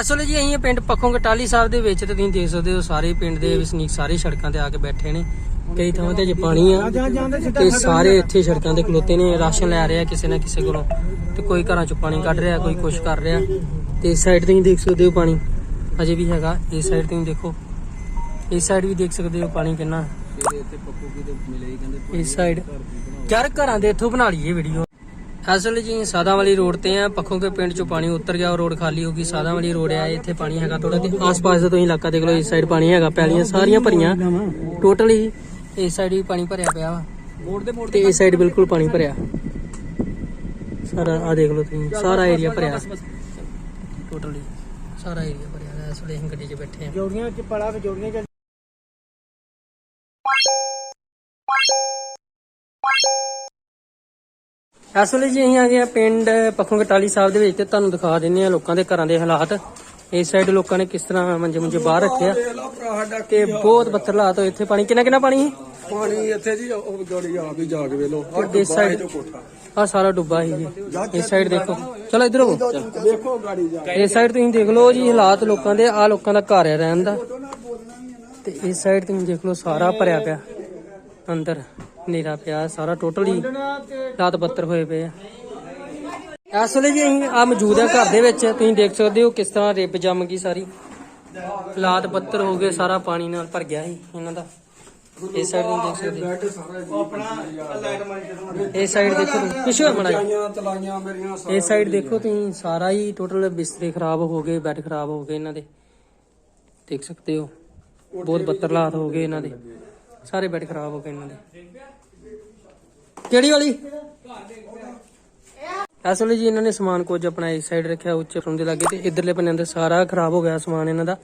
ਅਸਲ ਜੀ ਅਸੀਂ ਇਹ ਪਿੰਡ ਪੱਖੋਂ ਕਟਾਲੀ ਸਾਹਿਬ ਦੇ ਵਿੱਚ ਤੇ ਤੁਸੀਂ ਦੇਖ ਸਕਦੇ ਹੋ ਸਾਰੇ ਪਿੰਡ ਦੇ ਵਸਨੀਕ ਸਾਰੇ ਸੜਕਾਂ ਤੇ ਆ ਕੇ ਬੈਠੇ ਨੇ। ਕਈ ਥਾਵਾਂ ਤੇ ਜੇ ਪਾਣੀ ਆ ਤੇ ਸਾਰੇ ਇੱਥੇ ਸੜਕਾਂ ਤੇ ਖਲੋਤੇ ਨੇ ਰਾਸ਼ਨ ਲੈ ਰਿਹਾ ਕਿਸੇ ਨਾ ਕਿਸੇ ਕੋਲੋਂ ਤੇ ਕੋਈ ਘਰਾਂ ਚੋਂ ਪਾਣੀ ਕੱਢ ਰਿਹਾ ਕੋਈ ਕੁਛ ਕਰ ਰਿਹਾ। ਤੇ ਇਸ ਸਾਈਡ ਤੁਸੀਂ ਦੇਖ ਸਕਦੇ ਹੋ ਪਾਣੀ। ਅਜੇ ਵੀ ਹੈਗਾ ਇਸ ਸਾਈਡ ਤੁਸੀਂ ਦੇਖੋ। ਇਸ ਸਾਈਡ ਵੀ ਦੇਖ ਸਕਦੇ ਹੋ ਪਾਣੀ ਕਿੰਨਾ। ਇਸ ਸਾਈਡ ਯਾਰ ਘਰਾਂ ਦੇ ਇੱਥੋਂ ਬਣਾ ਲਈਏ ਵੀਡੀਓ ਅਸਲ ਜੀ ਸਾਦਾ ਵਾਲੀ ਰੋਡ ਤੇ ਆ ਪੱਖੋਂ ਕੇ ਪਿੰਡ ਚੋਂ ਪਾਣੀ ਉਤਰ ਗਿਆ ਰੋਡ ਖਾਲੀ ਹੋ ਗਈ ਸਾਦਾ ਵਾਲੀ ਰੋਡ ਆ ਇੱਥੇ ਪਾਣੀ ਹੈਗਾ ਥੋੜਾ ਤੇ ਆਸ-ਪਾਸ ਦਾ ਤੁਸੀਂ ਇਲਾਕਾ ਦੇਖ ਲਓ ਇਸ ਸਾਈਡ ਪਾਣੀ ਹੈਗਾ ਪੈਲੀਆਂ ਸਾਰੀਆਂ ਭਰੀਆਂ ਟੋਟਲ ਇਸ ਸਾਈਡ ਵੀ ਪਾਣੀ ਭਰਿਆ ਪਿਆ ਵਾ। ਮੋੜ ਦੇ ਮੋੜ ਤੇ ਇਸ ਸਾਈਡ ਬਿਲਕੁਲ ਪਾਣੀ ਭਰਿਆ। ਸਾਰਾ ਆ ਦੇਖ ਲਓ ਤੁਸੀਂ ਸਾਰਾ ਏਰੀਆ ਭਰਿਆ। ਟੋਟਲੀ ਸਾਰਾ ਏਰੀਆ ਭਰਿਆ ਇਸ ਵੇਲੇ ਅਸੀਂ ਗੱਡੀ 'ਚ ਬੈਠੇ ਆ। ਜੋੜੀਆਂ ਚ ਪੜਾ ਵਿੱਚ ਜੋੜੀਆਂ ਇਸ ਵੇਲੇ ਜੀ ਅਸੀਂ ਆ ਗਏ ਆ ਪਿੰਡ ਪੱਖੋਂ ਕਟਾਲੀ ਸਾਹਿਬ ਦੇ ਵਿੱਚ ਤੇ ਤੁਹਾਨੂੰ ਦਿਖਾ ਦਿੰਨੇ ਆ ਲੋਕਾਂ ਦੇ ਘਰਾਂ ਦੇ ਹਾਲਾਤ। ਇਸ ਸਾਈਡ ਲੋਕਾਂ ਨੇ ਕਿਸ ਤਰ੍ਹਾਂ ਮੰਜੇ ਮੁੰਜੇ ਬਾਹਰ ਰੱਖਿਆ ਤੇ ਬਹੁਤ ਬੱਤਰ ਹਾਲਾਤ ਹੋਏ ਇੱਥੇ ਪਾਣੀ। ਕਿੰਨਾ ਕਿੰਨਾ ਪਾਣੀ ਸੀ? ਪਾਣੀ ਇੱਥੇ ਜੀ ਉਹ ਗਾੜੀ ਆਪ ਹੀ ਜਾ ਕੇ ਵੇਲੋ ਤੇ ਇਸ ਸਾਈਡ ਆ ਸਾਰਾ ਡੁੱਬਾ ਜੀ। ਇਸ ਸਾਈਡ ਦੇਖੋ। ਚਲੋ ਇਧਰ ਹੋ ਵੇਖੋ ਗਾੜੀ ਜਾ ਇਸ ਸਾਈਡ ਤੁਸੀਂ ਦੇਖ ਲਓ ਜੀ ਹਾਲਾਤ ਲੋਕਾਂ ਦੇ ਆ ਲੋਕਾਂ ਦਾ ਘਰ ਹੈ ਰਹਿਣ ਦਾ। ਤੇ ਇਸ ਸਾਈਡ ਤੁਸੀਂ ਦੇਖ ਲਓ ਸਾਰਾ ਭਰਿਆ ਪਿਆ ਅੰਦਰ। ਹਨੇਰਾ ਪਿਆ ਸਾਰਾ ਟੋਟਲੀ ਰਾਤ ਬੱਤਰ ਹੋਏ ਪਏ ਆ। ਇਸ ਵੇਲੇ ਜੀ ਅਸੀਂ ਆ ਮੌਜੂਦ ਆ ਘਰ ਦੇ ਵਿੱਚ ਤੁਸੀਂ ਦੇਖ ਸਕਦੇ ਹੋ ਕਿਸ ਤਰ੍ਹਾਂ ਰਿੱਬ ਜੰਮ ਗਈ ਸਾਰੀ। ਹਾਲਾਤ ਬੱਤਰ ਹੋ ਗਏ ਸਾਰਾ ਪਾਣੀ ਨਾਲ ਭਰ ਗਿਆ ਸੀ ਇਹਨਾਂ ਦਾ। ਇਸ ਸਾਈਡ ਤੁਸੀਂ ਦੇਖ ਸਕਦੇ ਹੋ। ਇਸ ਸਾਈਡ ਦੇਖੋ ਤੁਸੀਂ ਪਿੱਛੇ ਮੇਰੀਆਂ ਇਸ ਸਾਈਡ ਦੇਖੋ ਤੁਸੀਂ ਸਾਰਾ ਹੀ ਟੋਟਲ ਬਿਸਤਰੇ ਖਰਾਬ ਹੋ ਗਏ ਬੈੱਡ ਖਰਾਬ ਹੋ ਗਏ ਇਹਨਾਂ ਦੇ। ਦੇਖ ਸਕਦੇ ਹੋ ਬਹੁਤ ਬੱਤਰ ਹਾਲਾਤ ਹੋ ਗਏ ਇਹਨਾਂ ਦੇ। ਸਾਰੇ ਬੈੱਡ ਖਰਾਬ ਹੋ ਗਏ ਇਹਨਾਂ ਦੇ। ਕਿਹੜੀ ਵਾਲੀ? ਅਸਲ ਜੀ ਇਹਨਾਂ ਨੇ ਸਮਾਨ ਕੁਝ ਆਪਣਾ ਇਸ ਸਾਈਡ ਰੱਖਿਆ ਉੱਚੇ ਫਰਮ ਦੇ ਲਾਗੇ ਤੇ ਇਧਰਲੇ ਪੰਨੇ ਅੰਦਰ ਸਾਰਾ ਖਰਾਬ ਹੋ ਗਿਆ ਸਮਾਨ ਇਹਨਾਂ ਦਾ।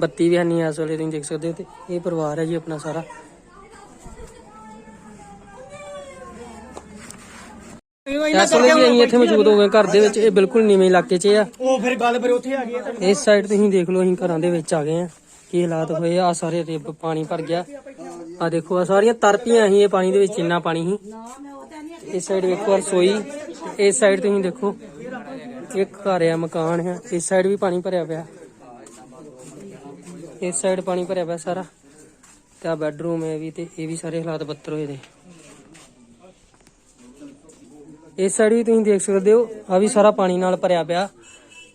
ਬੱਤੀ ਵੀ ਹੈ ਨਹੀਂ ਇਸ ਵੇਲੇ ਤੁਸੀਂ ਦੇਖ ਸਕਦੇ ਹੋ ਤੇ ਇਹ ਪਰਿਵਾਰ ਹੈ ਜੀ ਆਪਣਾ ਸਾਰਾ। ਇਸ ਵੇਲੇ ਜੀ ਅਸੀਂ ਇੱਥੇ ਮੌਜੂਦ ਹੋ ਗਏ ਘਰ ਦੇ ਵਿੱਚ ਇਹ ਬਿਲਕੁਲ ਨੀਵੇਂ ਇਲਾਕੇ 'ਚ ਆ। ਉਹ ਫਿਰ ਗੱਲ ਫਿਰ ਉੱਥੇ ਆ ਗਈ ਹੈ ਇਸ ਸਾਈਡ ਤੁਸੀਂ ਦੇਖ ਲਓ ਅਸੀਂ ਘਰਾਂ ਦੇ ਵਿੱਚ ਆ ਗਏ ਆ ਕੀ ਹਾਲਾਤ ਹੋਏ ਆ? ਆਹ ਸਾਰੇ ਰਿੱਬ ਪਾਣੀ ਭਰ ਗਿਆ। ਆ ਦੇਖੋ ਆ ਸਾਰੀਆਂ ਤਰਪੀਆਂ ਸੀ ਇਹ ਪਾਣੀ ਦੇ ਵਿੱਚ ਇੰਨਾ ਪਾਣੀ ਸੀ। ਇਸ ਸਾਈਡ ਵੇਖੋ ਰਸੋਈ। ਇਸ ਸਾਈਡ ਤੁਸੀਂ ਦੇਖੋ, ਇੱਕ ਘਰ ਆ, ਮਕਾਨ ਆ। ਇਸ ਸਾਈਡ ਵੀ ਪਾਣੀ ਭਰਿਆ ਪਿਆ। ਇਸ ਸਾਈਡ ਪਾਣੀ ਭਰਿਆ ਪਿਆ ਸਾਰਾ। ਤੇ ਆ ਬੈੱਡਰੂਮ ਹੈ ਵੀ ਤੇ ਇਹ ਵੀ ਸਾਰੇ ਹਾਲਾਤ ਬੱਤਰ ਹੋਏ ਦੇ ਇਸ ਸਾਈਡ ਵੀ ਤੁਸੀਂ ਦੇਖ ਸਕਦੇ ਹੋ ਆ ਵੀ ਸਾਰਾ ਪਾਣੀ ਨਾਲ ਭਰਿਆ ਪਿਆ।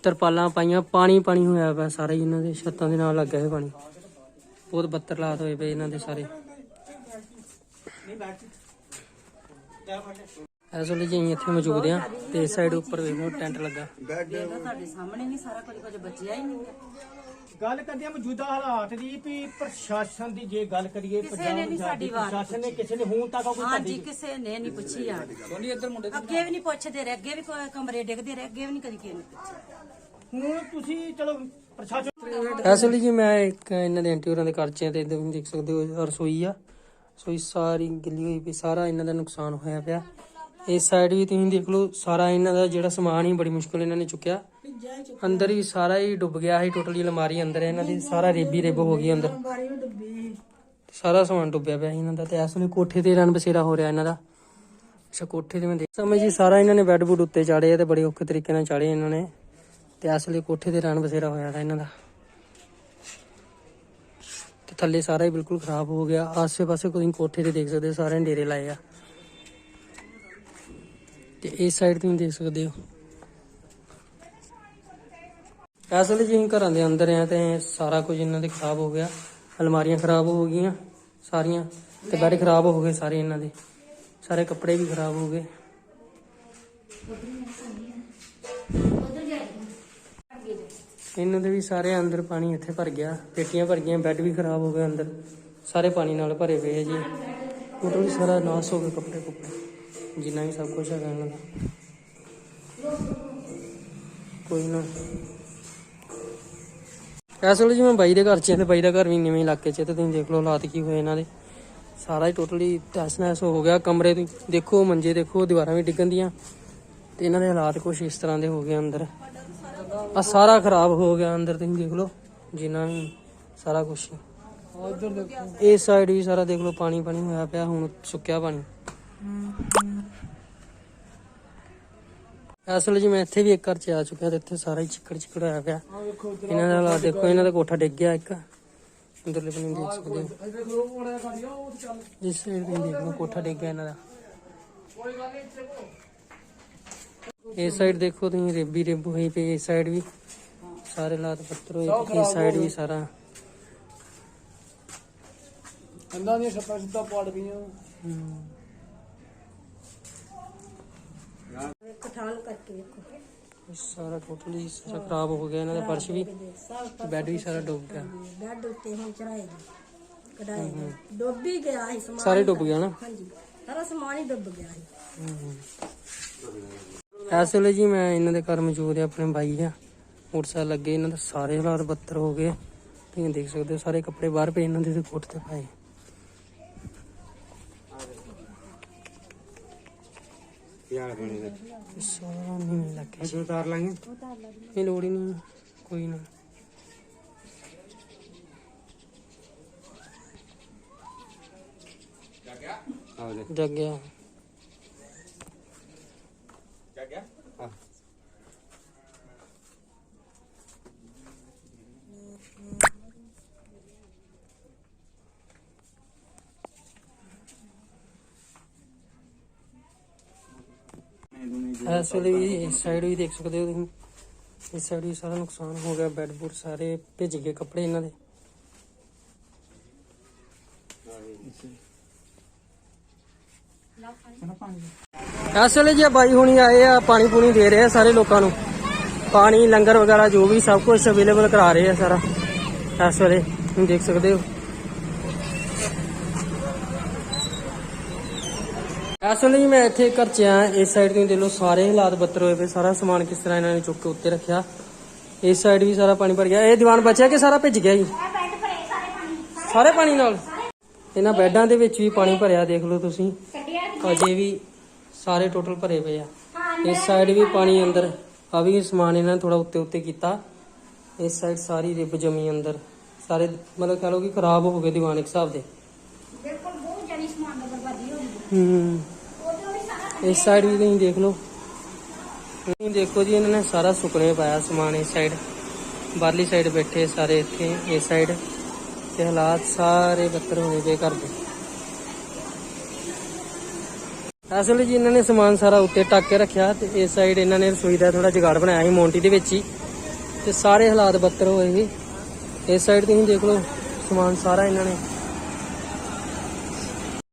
ਤਰਪਾਲਾਂ ਪਾਈਆਂ, ਪਾਣੀ ਪਾਣੀ ਹੋਇਆ ਪਿਆ ਸਾਰਾ ਹੀ ਇਹਨਾਂ ਦੇ, ਛੱਤਾਂ ਦੇ ਨਾਲ ਲੱਗਾ ਹੈ ਪਾਣੀ। ਬਹੁਤ ਬੱਤਰ ਲਾਤ ਹੋਏ ਪਏ ਇਹਨਾਂ ਦੇ ਸਾਰੇ। ਇਸ ਵੇਲੇ ਜੀ ਇੱਥੇ ਮੌਜੂਦ ਆ ਤੇ ਇਸ ਸਾਈਡ ਉੱਪਰ ਵੇਖੋ, ਟੈਂਟ ਲੱਗਾ। ਤੁਹਾਡੇ ਸਾਹਮਣੇ ਨਹੀਂ ਸਾਰਾ ਕੁਝ ਕੁਝ ਬਚਿਆ ਹੀ ਨਹੀਂ ਗੱਲ ਕਰਦੇ ਆ ਮੌਜੂਦਾ ਹਾਲਾਤ ਦੀ ਵੀ ਪ੍ਰਸ਼ਾਸਨ ਦੀ ਜੇ ਗੱਲ ਕਰੀਏ ਕਿਸੇ ਨੇ ਨਹੀਂ ਸਾਡੀ ਵਾਰ ਪ੍ਰਸ਼ਾਸਨ ਨੇ ਕਿਸੇ ਨੇ ਹੁਣ ਤੱਕ ਕੋਈ ਹਾਂਜੀ ਕਿਸੇ ਨੇ ਨਹੀਂ ਪੁੱਛੀ ਆ ਅੱਗੇ ਵੀ ਨਹੀਂ ਪੁੱਛਦੇ ਰਹੇ ਅੱਗੇ ਵੀ ਕੋਈ ਕਮਰੇ ਡਿੱਗਦੇ ਰਹੇ ਅੱਗੇ ਵੀ ਨਹੀਂ ਕਦੀ ਕਿਸੇ ਨੇ ਪੁੱਛਿਆ। ਹੁਣ ਤੁਸੀਂ ਚਲੋ ਪ੍ਰਸ਼ਾਸਨ ਇਸ ਲਈ ਜੀ ਮੈਂ ਇੱਕ ਇਹਨਾਂ ਦੇ ਹੋਰਾਂ ਦੇ ਘਰ ਚ ਆ ਤੇ ਇੱਧਰ ਤੁਸੀਂ ਦੇਖ ਸਕਦੇ ਹੋ ਰਸੋਈ ਆ। ਰਸੋਈ ਸਾਰੀ ਗਿੱਲੀ ਹੋਈ ਪਈ ਸਾਰਾ ਇਹਨਾਂ ਦਾ ਨੁਕਸਾਨ ਹੋਇਆ ਪਿਆ। ਇਸ ਸਾਈਡ ਵੀ ਤੁਸੀਂ ਦੇਖ ਲਓ, ਸਾਰਾ ਇਹਨਾਂ ਦਾ ਜਿਹੜਾ ਸਮਾਨ ਹੀ ਬੜੀ ਮੁਸ਼ਕਲ ਇਹਨਾਂ ਨੇ ਚੁੱਕਿਆ। ਅੰਦਰ ਹੀ ਸਾਰਾ ਹੀ ਡੁੱਬ ਗਿਆ ਸੀ ਟੋਟਲੀ ਅਲਮਾਰੀ ਅੰਦਰ ਇਹਨਾਂ ਦੀ, ਸਾਰਾ ਰੇਬੀ ਰੇਬ ਹੋ ਗਈ ਅੰਦਰ। ਸਾਰਾ ਸਮਾਨ ਡੁੱਬਿਆ ਪਿਆ ਸੀ ਇਹਨਾਂ ਦਾ, ਤੇ ਇਸ ਵੇਲੇ ਕੋਠੇ ਤੇ ਰਣ ਬਸੇਰਾ ਹੋ ਰਿਹਾ ਇਹਨਾਂ ਦਾ। ਅੱਛਾ, ਕੋਠੇ ਤੇ ਮੈਂ ਦੇਖ ਸਮਝ ਜੀ ਸਾਰਾ ਇਹਨਾਂ ਨੇ ਬੈੱਡ ਬੁੱਡ ਉੱਤੇ ਚਾੜੇ ਆ ਤੇ ਬੜੇ ਔਖੇ ਤਰੀਕੇ ਨਾਲ ਚਾੜੇ ਇਹਨਾਂ ਨੇ। ਤੇ ਇਸ ਵੇਲੇ ਕੋਠੇ ਤੇ ਰਣ ਬਸੇਰਾ ਹੋਇਆ ਦਾ ਇਹਨਾਂ ਦਾ। ਤੇ ਥੱਲੇ ਸਾਰਾ ਹੀ ਬਿਲਕੁਲ ਖਰਾਬ ਹੋ ਗਿਆ। ਆਸੇ ਪਾਸੇ ਕੋਈ ਕੋਠੇ ਤੇ ਦੇਖ ਸਕਦੇ ਹੋ, ਸਾਰੇ ਡੇਰੇ ਲਾਏ ਆ। ਤੇ ਇਸ ਸਾਈਡ ਤੁਸੀਂ ਦੇਖ ਸਕਦੇ ਹੋ। ਇਸ ਵੇਲੇ ਜੀ ਅਸੀਂ ਘਰਾਂ ਦੇ ਅੰਦਰ ਆ ਤੇ ਸਾਰਾ ਕੁਝ ਇਹਨਾਂ ਦੇ ਖਰਾਬ ਹੋ ਗਿਆ। ਅਲਮਾਰੀਆਂ ਖਰਾਬ ਹੋ ਗਈਆਂ ਸਾਰੀਆਂ ਤੇ ਬੈੱਡ ਖਰਾਬ ਹੋ ਗਏ ਸਾਰੇ ਇਹਨਾਂ ਦੇ। ਸਾਰੇ ਕੱਪੜੇ ਵੀ ਖਰਾਬ ਹੋ ਗਏ। ਇਹਨਾਂ ਦੇ ਵੀ ਸਾਰੇ ਅੰਦਰ ਪਾਣੀ ਇੱਥੇ ਭਰ ਗਿਆ। ਪੇਟੀਆਂ ਭਰ ਗਈਆਂ, ਬੈੱਡ ਵੀ ਖਰਾਬ ਹੋ ਗਏ ਅੰਦਰ। ਸਾਰੇ ਪਾਣੀ ਨਾਲ ਭਰੇ ਪਏ ਆ ਜੀ। ਟੋਟਲ ਸਾਰਾ ਨਾਸ ਹੋ ਗਿਆ ਕੱਪੜੇ ਕੁੱਪੜੇ ਜਿੰਨਾ ਵੀ ਸਭ ਕੁਝ ਹੈਗਾ ਇਹਨਾਂ ਦਾ। ਕੋਈ ਨਾ। ਇਸ ਵੇਲੇ ਜਿਵੇਂ ਬਾਈ ਦੇ ਘਰ ਚ ਤੇ ਬਾਈ ਦਾ ਘਰ ਵੀ ਨਵੇਂ ਇਲਾਕੇ ਚ ਤੇ ਤੁਸੀਂ ਦੇਖ ਲਓ ਹਾਲਾਤ ਕੀ ਹੋਏ ਇਹਨਾਂ ਦੇ। ਸਾਰਾ ਹੀ ਟੋਟਲੀ ਤਹਿਸ ਨਹਿਸ ਹੋ ਗਿਆ। ਕਮਰੇ ਤੁਸੀਂ ਦੇਖੋ, ਮੰਜੇ ਦੇਖੋ, ਦੀਵਾਰਾਂ ਵੀ ਡਿੱਗਣ ਦੀਆਂ। ਤੇ ਇਹਨਾਂ ਦੇ ਹਾਲਾਤ ਕੁਛ ਇਸ ਤਰ੍ਹਾਂ ਦੇ ਹੋ ਗਏ ਅੰਦਰ। ਆ ਸਾਰਾ ਖਰਾਬ ਹੋ ਗਿਆ ਅੰਦਰ, ਤੁਸੀਂ ਦੇਖ ਲਓ। ਜਿੰਨਾ ਵੀ ਸਾਰਾ ਕੁਝ ਇਸ ਸਾਈਡ ਵੀ ਸਾਰਾ ਦੇਖ ਲਓ ਪਾਣੀ ਪਾਣੀ ਹੋਇਆ ਪਿਆ, ਹੁਣ ਸੁੱਕਿਆ ਪਾਣੀ। ਅਸਲ ਜੀ ਮੈਂ ਇੱਥੇ ਵੀ ਇੱਕ ਘਰ ਚ ਆ ਚੁੱਕਿਆ ਤੇ ਇੱਥੇ ਸਾਰਾ ਹੀ ਚਿੱਕੜ ਚਿੱਕੜ ਹੋਇਆ ਪਿਆ। ਇਹਨਾਂ ਦਾ ਹਾਲਾਤ ਦੇਖੋ ਇਹਨਾਂ ਦਾ ਕੋਠਾ ਡਿੱਗ ਗਿਆ ਇੱਕ। ਅੰਦਰਲੇ ਬੰਨੇ ਦੇਖ ਸਕਦੇ ਹੋ। ਇਸ ਸਾਈਡ ਤੇ ਦੇਖ ਲਓ ਕੋਠਾ ਡਿੱਗ ਗਿਆ ਇਹਨਾਂ ਦਾ। ਇਸ ਸਾਈਡ ਦੇਖੋ ਤੁਸੀਂ ਰੇਬੀ ਰੇਬੂ ਹੋਈ ਪਈ ਇਸ ਸਾਈਡ ਵੀ। ਸਾਰੇ ਹਾਲਾਤ ਪੱਤਰ ਹੋਏ ਪਏ, ਇਸ ਸਾਈਡ ਵੀ ਸਾਰਾ। ਅੰਦਾਂ ਦੀਆਂ ਛੱਤਾਂ ਛੱਤਾਂ ਪੜ ਹਮ, ਵੇਖੋ ਇਹ ਸਾਰਾ ਟੋਟਲੀ ਸਾਰਾ ਖਰਾਬ ਹੋ ਗਿਆ ਇਹਨਾਂ ਦਾ ਫਰਸ਼ ਵੀ ਬੈੱਡ ਵੀ ਸਾਰਾ ਡੁੱਬ ਗਿਆ। ਬੈੱਡ ਉੱਤੇ ਹੁਣ ਚੜਾਏਗੀ ਕਢਾਏਗੀ ਡੁੱਬ ਹੀ ਗਿਆ ਸੀ ਸਮਾਨ। ਸਾਰੇ ਡੁੱਬ ਗਿਆ ਨਾ? ਹਾਂਜੀ ਸਾਰਾ ਸਮਾਨ ਹੀ ਡੁੱਬ ਗਿਆ ਸੀ ਇਸ ਵੇਲੇ ਜੀ ਮੈਂ ਇਹਨਾਂ ਦੇ ਘਰ ਮੌਜੂਦ ਆ ਆਪਣੇ ਬਾਈ ਆ। ਮੋਟਰਸਾਈਕਲ ਲੱਗੇ ਇਹਨਾਂ ਦੇ ਸਾਰੇ ਹਾਲਾਤ ਬੱਤਰ ਹੋ ਗਏ। ਤੁਸੀਂ ਦੇਖ ਸਕਦੇ ਹੋ ਸਾਰੇ ਕੱਪੜੇ ਬਾਹਰ ਪਏ ਇਹਨਾਂ ਦੇ ਤੇ ਕੋਠ ਤੇ ਪਾਏ ਇਹ ਸਾਰਾ ਨਹੀਂ ਲੱਗੇ ਅਜੇ ਉਤਾਰ ਲਾਂਗੇ। ਇਹ ਲੋੜ ਹੀ ਨਹੀਂ ਕੋਈ ਨਾ। ਜਗ ਗਿਆ। ਇਸ ਵੇਲੇ ਵੀ ਇਸ ਸਾਈਡ ਵੀ ਦੇਖ ਸਕਦੇ ਹੋ ਤੁਸੀਂ। ਇਸ ਸਾਈਡ ਵੀ ਸਾਰਾ ਨੁਕਸਾਨ ਹੋ ਗਿਆ ਬੈੱਡ ਬੁੱਡ ਸਾਰੇ ਭਿੱਜ ਗਏ ਕੱਪੜੇ ਇਹਨਾਂ ਦੇ। ਇਸ ਵੇਲੇ ਜੀ ਬਾਈ ਹੁਣੀ ਆਏ ਆ ਪਾਣੀ ਪੂਣੀ ਦੇ ਰਹੇ ਆ ਸਾਰੇ ਲੋਕਾਂ ਨੂੰ। ਪਾਣੀ ਲੰਗਰ ਵਗੈਰਾ ਜੋ ਵੀ ਸਭ ਕੁਝ ਅਵੇਲੇਬਲ ਕਰਾ ਰਹੇ ਆ ਸਾਰਾ। ਇਸ ਵੇਲੇ ਤੁਸੀਂ ਦੇਖ ਸਕਦੇ ਹੋ। ਵੇਲੇ ਜੀ ਮੈਂ ਇੱਥੇ ਘਰ ਚ ਆ ਇਸ ਸਾਈਡ ਤੋਂ ਦੇਖ ਲਓ ਸਾਰੇ ਹਾਲਾਤ ਬੱਤਰ ਹੋਏ ਪਏ ਸਾਰਾ ਸਮਾਨ ਕਿਸ ਤਰ੍ਹਾਂ ਇਹਨਾਂ ਨੇ ਚੁੱਕ ਕੇ ਉੱਤੇ ਰੱਖਿਆ। ਇਸ ਸਾਈਡ ਵੀ ਸਾਰਾ ਪਾਣੀ ਭਰ ਗਿਆ। ਇਹ ਦੀਵਾਨ ਬਚਿਆ ਕਿ ਸਾਰਾ ਭਿੱਜ ਗਿਆ ਜੀ? ਸਾਰੇ ਪਾਣੀ ਨਾਲ? ਇਹਨਾਂ ਬੈੱਡਾਂ ਦੇ ਵਿੱਚ ਵੀ ਪਾਣੀ ਭਰਿਆ ਦੇਖ ਲਓ ਤੁਸੀਂ। ਅਜੇ ਵੀ ਸਾਰੇ ਟੋਟਲ ਭਰੇ ਪਏ ਆ। ਇਸ ਸਾਈਡ ਵੀ ਪਾਣੀ ਅੰਦਰ। ਆ ਵੀ ਸਮਾਨ ਇਹਨਾਂ ਨੇ ਥੋੜਾ ਉੱਤੇ ਉੱਤੇ ਕੀਤਾ। ਇਸ ਸਾਈਡ ਸਾਰੀ ਰਿਬ ਜਮੀ ਅੰਦਰ। ਸਾਰੇ ਮਤਲਬ ਕਹ ਲਓ ਕਿ ਖਰਾਬ ਹੋ ਗਏ ਦੀਵਾਨ ਇੱਕ ਹਿਸਾਬ ਦੇ ਬਿਲਕੁਲ ਬਹੁਤ ਜਾਨੀ ਸਮਾਨ ਦਾ ਬਰਬਾਦੀ ਹੋ। ਗਈ ਹੂੰ ਇਸ ਸਾਈਡ ਵੀ ਤੁਸੀਂ ਦੇਖ ਦੇਖੋ ਜੀ, ਇਹਨਾਂ ਨੇ ਸਾਰਾ ਸੁੱਕਣੇ ਪਾਇਆ ਸਮਾਨ ਇਸ ਸਾਈਡ ਬਾਹਰਲੀ ਸਾਈਡ ਬੈਠੇ ਸਾਰੇ ਇੱਥੇ, ਇਸ ਸਾਈਡ ਤੇ ਹਾਲਾਤ ਸਾਰੇ ਬੱਤਰ ਹੋਏ ਪਏ ਘਰ ਦੇ। ਅਸਲ ਜੀ ਇਹਨਾਂ ਨੇ ਸਮਾਨ ਸਾਰਾ ਉੱਤੇ ਟੱਕ ਕੇ ਰੱਖਿਆ ਤੇ ਇਸ ਸਾਈਡ ਇਹਨਾਂ ਨੇ ਰਸੋਈ ਦਾ ਥੋੜਾ ਜੁਗਾੜ ਬਣਾਇਆ ਸੀ, ਮੌਂਟੀ ਦੇ ਵਿੱਚ ਹੀ। ਤੇ ਸਾਰੇ ਹਾਲਾਤ ਬੱਤਰ ਹੋਏ ਸੀ। ਇਸ ਸਾਈਡ ਤੁਸੀਂ ਦੇਖ ਲਓ, ਸਮਾਨ ਸਾਰਾ ਇਹਨਾਂ ਨੇ